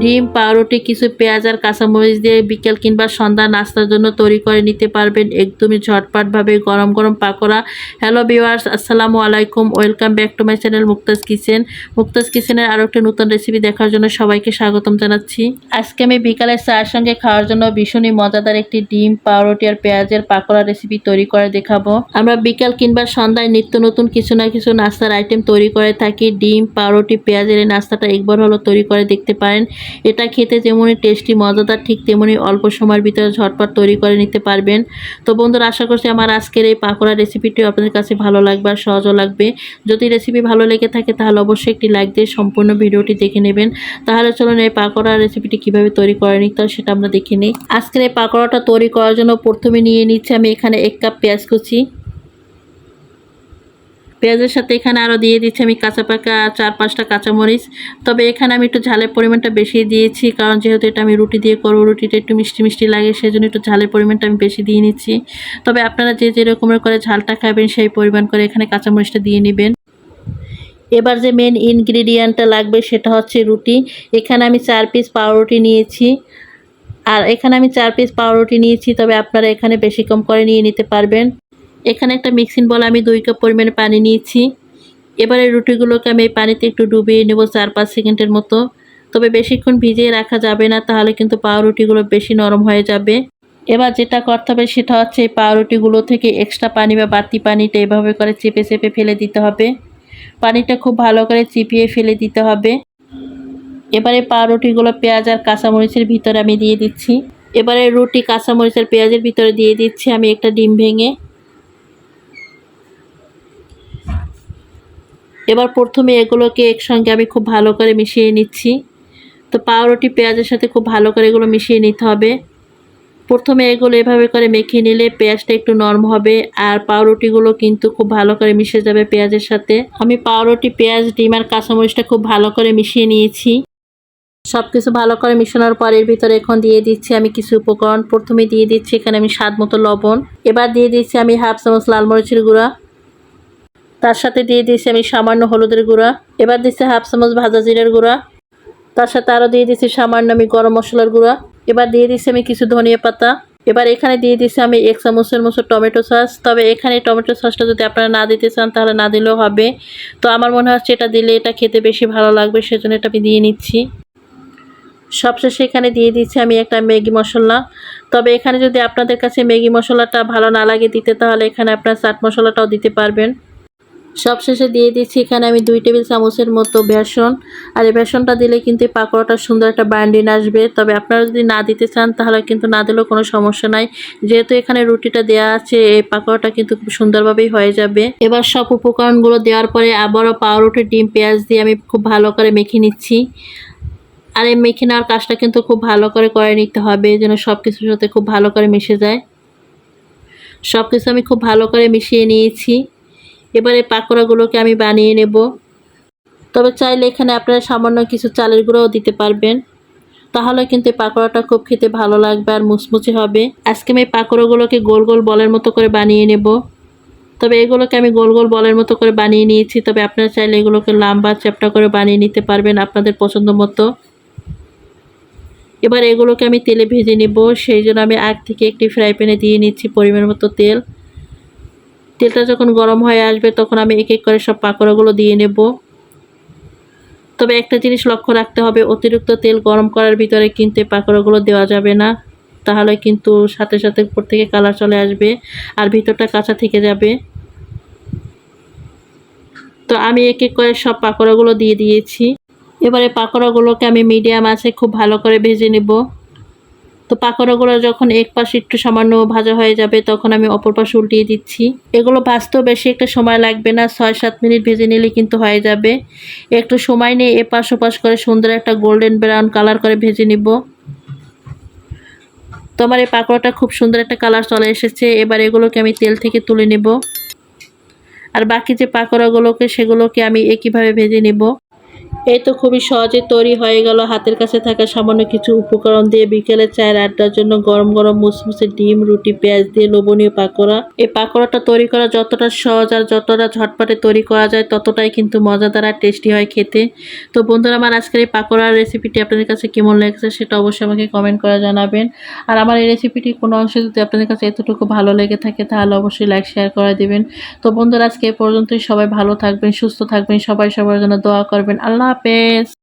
ডিম, পাউরুটি, কিছু পেঁয়াজ আর কাঁচামরিচ দিয়ে বিকেল কিংবা সন্ধ্যা নাস্তার জন্য তৈরি করে নিতে পারবেন। একদমই ঝটপটভাবে গরম গরম পাকোড়া। হ্যালো ভিউয়ার্স আসসালামু আলাইকুম। Welcome back to my channel Muktaz kitchen Muktaz কিচেনের আরও একটা নতুন রেসিপি দেখার জন্য সবাইকে স্বাগতম জানাচ্ছি। আজকে আমি বিকালে চায়ের সঙ্গে খাওয়ার জন্য ভীষণই মজাদার একটি ডিম, পাউরুটি আর পেঁয়াজের পাকোড়া রেসিপি তৈরি করে দেখাবো। আমরা বিকাল কিংবা সন্ধ্যায় নিত্য নতুন কিছু না কিছু নাস্তার আইটেম তৈরি করে থাকি। ডিম, পাউরুটি, পেঁয়াজের এই নাস্তাটা একবার হলো তৈরি করে দেখতে পারেন। এটা খেতে যেমনই টেস্টি মজাদার, ঠিক তেমনই অল্প সময়ের ভিতরে ঝটপট তৈরি করে নিতে পারবেন। তো বন্ধুরা, আশা করছি আমার আজকের এই পাকোড়া রেসিপিটিও আপনাদের কাছে ভালো লাগবে আর সহজও লাগবে। যদি রেসিপি ভালো লেগে থাকে, তাহলে অবশ্যই একটি লাইক দিয়ে সম্পূর্ণ ভিডিওটি দেখে নেবেন। তাহলে চলুন এই পাকোড়া রেসিপিটি কীভাবে তৈরি করে নিতে হয় সেটা আমরা দেখে নিই। আজকের এই পাকোড়াটা তৈরি করার জন্য প্রথমে নিয়ে নিচ্ছি আমি এখানে এক কাপ পেঁয়াজ কুচি। পেঁয়াজের সাথে এখানে আরও দিয়ে দিচ্ছি আমি কাঁচা পাকা চার পাঁচটা কাঁচামরিচ। তবে এখানে আমি একটু ঝালের পরিমাণটা বেশি দিয়েছি, কারণ যেহেতু এটা আমি রুটি দিয়ে করব, রুটিটা একটু মিষ্টি মিষ্টি লাগে, সেজন্য একটু ঝালের পরিমাণটা আমি বেশি দিয়ে নিচ্ছি। তবে আপনারা যে যেরকমের করে ঝালটা খাবেন, সেই পরিমাণ করে এখানে কাঁচামরিচটা দিয়ে নেবেন। এবার যে মেন ইনগ্রিডিয়েন্টটা লাগবে সেটা হচ্ছে রুটি। এখানে আমি চার পিস পাউরুটি নিয়েছি। আর এখানে আমি চার পিস পাউরুটি নিয়েছি, তবে আপনারা এখানে বেশি কম করে নিয়ে নিতে পারবেন। এখানে একটা মিক্সিং বল আমি দুই কাপ পরিমাণে পানি নিয়েছি। এবারে রুটিগুলোকে আমি পানিতে একটু ডুবিয়ে নেব চার পাঁচ সেকেন্ডের মতো। তবে বেশিক্ষণ ভিজিয়ে রাখা যাবে না, তাহলে কিন্তু পাউরুটিগুলো বেশি নরম হয়ে যাবে। এবার যেটা করতে হবে সেটা হচ্ছে এই পাউরুটিগুলো থেকে এক্সট্রা পানি বা বাড়তি পানিটা এভাবে করে চেপে চেপে ফেলে দিতে হবে। পানিটা খুব ভালো করে চিপিয়ে ফেলে দিতে হবে। এবারে পাউরুটিগুলো পেঁয়াজ আর কাঁচামরিচের ভিতরে আমি দিয়ে দিচ্ছি। এবারে রুটি কাঁচামরিচের পেঁয়াজের ভিতরে দিয়ে দিচ্ছি আমি একটা ডিম ভেঙে। এবার প্রথমে এগুলোকে একসঙ্গে আমি খুব ভালো করে মিশিয়ে নিচ্ছি। তো পাউরুটি, পেঁয়াজের সাথে খুব ভালো করে এগুলো মিশিয়ে নিতে হবে। প্রথমে এগুলো এভাবে করে মেখে নিলে পেঁয়াজটা একটু নরম হবে আর পাউরুটিগুলো কিন্তু খুব ভালো করে মিশে যাবে পেঁয়াজের সাথে। আমি পাউরুটি, পেঁয়াজ, ডিম আর কাঁচামরিচটা খুব ভালো করে মিশিয়ে নিয়েছি। সব কিছু ভালো করে মিশানোর পর এর ভিতরে এখন দিয়ে দিচ্ছি আমি কিছু উপকরণ। প্রথমে দিয়ে দিচ্ছি এখানে আমি স্বাদ মতো লবণ। এবার দিয়ে দিচ্ছি আমি হাফ চামচ লাল মরিচের গুঁড়া। তার সাথে দিয়ে দিয়েছি আমি সামান্য হলুদের গুঁড়া। এবার দিচ্ছি হাফ চামচ ভাজা জিরের গুঁড়া। তার সাথে আরও দিয়ে দিচ্ছি সামান্য আমি গরম মশলার গুঁড়া। এবার দিয়ে দিচ্ছি আমি কিছু ধনিয়া পাতা। এবার এখানে দিয়ে দিচ্ছি আমি এক চামচের মতো টমেটো সস। তবে এখানে টমেটো সসটা যদি আপনারা না দিতে চান, তাহলে না দিলেও হবে। তো আমার মনে হচ্ছে এটা দিলে এটা খেতে বেশি ভালো লাগবে, সেজন্য এটা আমি দিয়ে নিচ্ছি। সবশেষে এখানে দিয়ে দিচ্ছি আমি একটা ম্যাগি মশলা। তবে এখানে যদি আপনাদের কাছে ম্যাগি মশলাটা ভালো না লাগে দিতে, তাহলে এখানে আপনার চাট মশলাটাও দিতে পারবেন। সবশেষে দিয়ে দিচ্ছি। এখানে আমি দুই টেবিল চামচের মতো বেসন। আর এই বেসনটা দিলে কিন্তু এই পাকোড়াটা সুন্দর একটা ব্র্যান্ডিন আসবে। তবে আপনারা যদি না দিতে চান, তাহলে কিন্তু না দিলেও কোনো সমস্যা নাই। যেহেতু এখানে রুটিটা দেওয়া আছে, এই পাকোড়াটা কিন্তু খুব সুন্দরভাবেই হয়ে যাবে। এবার সব উপকরণগুলো দেওয়ার পরে আবারও পাউরুটি, ডিম, পেঁয়াজ দিয়ে আমি খুব ভালো করে মেখে নিচ্ছি। আর এই মেখে নেওয়ার কাজটা কিন্তু খুব ভালো করে করে নিতে হবে, যেন সব কিছুর সাথে খুব ভালো করে মিশে যায়। সব কিছু আমি খুব ভালো করে মিশিয়ে নিয়েছি। এবারে পাকোড়াগুলোকে আমি বানিয়ে নেব। তবে চাইলে এখানে আপনারা সামান্য কিছু চালের গুঁড়োও দিতে পারবেন। তাহলে কিন্তু এই পাকোড়াটা খুব খেতে ভালো লাগবে আর মুচমুচে হবে। আজকে আমি পাকোড়াগুলোকে গোল গোল বলের মতো করে বানিয়ে নেব। তবে এগুলোকে আমি গোল গোল বলের মতো করে বানিয়ে নিয়েছি। তবে আপনারা চাইলে এগুলোকে লম্বা চ্যাপটা করে বানিয়ে নিতে পারবেন আপনাদের পছন্দ মতো। এবার এগুলোকে আমি তেলে ভেজে নেব। সেই জন্য আমি আগ থেকে একটি ফ্রাই প্যানে দিয়ে নিচ্ছি পরিমাণ মতো তেল। তেলটা যখন গরম হয়ে আসবে, তখন আমি এক এক করে সব পাকোড়াগুলো দিয়ে নেব। তবে একটা জিনিস লক্ষ্য রাখতে হবে, অতিরিক্ত তেল গরম করার ভিতরে কিন্তু এই পাকোড়াগুলো দেওয়া যাবে না। তাহলে কিন্তু সাথে সাথে উপর থেকে কালার চলে আসবে আর ভিতরটা কাঁচা থেকে যাবে। তো আমি এক এক করে সব পাকোড়াগুলো দিয়ে দিয়েছি। এবারে পাকোড়াগুলোকে আমি মিডিয়াম আছে খুব ভালো করে ভেজে নেব। তো পাকোড়াগুলো যখন এক পাশে একটু সামান্য ভাজা হয়ে যাবে, তখন আমি অপর পাশে উল্টিয়ে দিচ্ছি। এগুলো ভাজতেও বেশি একটা সময় লাগবে না, ছয় সাত মিনিট ভেজে নিলে কিন্তু হয়ে যাবে। একটু সময় নিয়ে এপাশ ওপাশ করে সুন্দর একটা গোল্ডেন ব্রাউন কালার করে ভেজে নিব। তো আমার এই পাকোড়াটা খুব সুন্দর একটা কালার চলে এসেছে, এবার এগুলোকে আমি তেল থেকে তুলে নেব। আর বাকি যে পাকোড়াগুলোকে, সেগুলোকে আমি একইভাবে ভেজে নেব। এই তো খুবই সহজে তৈরি হয়ে গেল। হাতের কাছে থাকা সামান্য কিছু উপকরণ দিয়ে বিকেলে চায়ের আড্ডার জন্য গরম গরম মুসমুসে ডিম, রুটি, পেঁয়াজ দিয়ে লোভনীয় পাকোড়া। এই পাকোড়াটা তৈরি করা যতটা সহজ আর যতটা ঝটপটে তৈরি করা যায় ততটাই কিন্তু মজাদার আর টেস্টি হয় খেতে। তো বন্ধুরা, আমার আজকের এই পাকোড়ার রেসিপিটি আপনাদের কাছে কেমন লেগেছে সেটা অবশ্যই আমাকে কমেন্ট করে জানাবেন। আর আমার এই রেসিপিটি কোনো অংশে যদি আপনাদের কাছে এতটুকু ভালো লেগে থাকে তাহলে অবশ্যই লাইক শেয়ার করে দেবেন। তো বন্ধুরা, আজকে এ পর্যন্তই। সবাই ভালো থাকবেন, সুস্থ থাকবেন, সবাই সবার জন্য দোয়া করবেন। আল্লাহ lápis